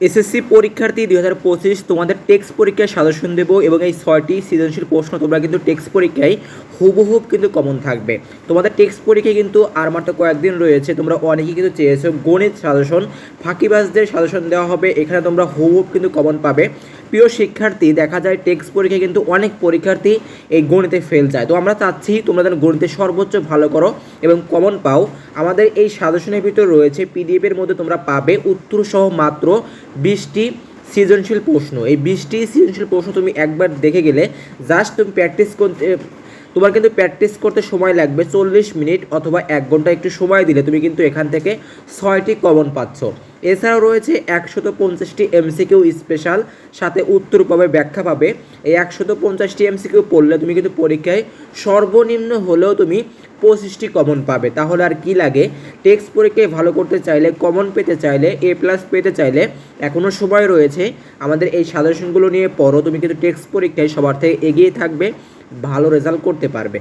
SSC পরীক্ষার্থী দুই হাজার পঁচিশ, তোমাদের টেক্সট পরীক্ষায় সাজেশন দেবো এবং এই ছয়টি সৃজনশীল প্রশ্ন তোমরা কিন্তু টেক্সট পরীক্ষায় হুবহুব কিন্তু কমন থাকবে। তোমাদের টেক্সট পরীক্ষায় কিন্তু আর মাত্র কয়েকদিন রয়েছে, তোমরা অনেকেই কিন্তু চেয়েছো গণিত সাজেশন ফাঁকিবাজদের সাজেশন দেওয়া হবে, এখানে তোমরা হুবহুব কিন্তু কমন পাবে। প্রিয় শিক্ষার্থী, দেখা যায় টেক্সট পরীক্ষায় কিন্তু অনেক পরীক্ষার্থী এই গণিতে ফেল যায়। তো আমরা চাচ্ছি তোমরা যেন গণিতে সর্বোচ্চ ভালো করো এবং কমন পাও। আমাদের এই সাজেশনের ভিতরে রয়েছে পিডিএফের মধ্যে তোমরা পাবে উত্তর সহ মাত্র বিশটি সৃজনশীল প্রশ্ন। এই বিশটি সৃজনশীল প্রশ্ন তুমি একবার দেখে গেলে জাস্ট তুমি প্র্যাকটিস করতে তোমার কিন্তু প্র্যাকটিস করতে সময় লাগবে চল্লিশ মিনিট অথবা এক ঘণ্টা একটু সময় দিলে তুমি কিন্তু এখান থেকে ছয়টি কমন পাচ্ছ। এছাড়াও রয়েছে একশত পঞ্চাশটি এমসিকিউ স্পেশাল সাথে উত্তর পাবে ব্যাখ্যা পাবে। এই একশত পঞ্চাশটি এমসিকিউ পড়লে তুমি কিন্তু পরীক্ষায় সর্বনিম্ন হলেও তুমি পঁচিশটি কমন পাবে। তাহলে আর কি লাগে? টেক্সট পরীক্ষায় ভালো করতে চাইলে কমন পেতে চাইলে এ প্লাস পেতে চাইলে এখনও সময় রয়েছে। আমাদের এই সাজেশনগুলো নিয়ে পড়ো। তুমি কিন্তু টেক্সট পরীক্ষায় সবার থেকে এগিয়ে থাকবে। ভালো রেজাল্ট করতে পারবে।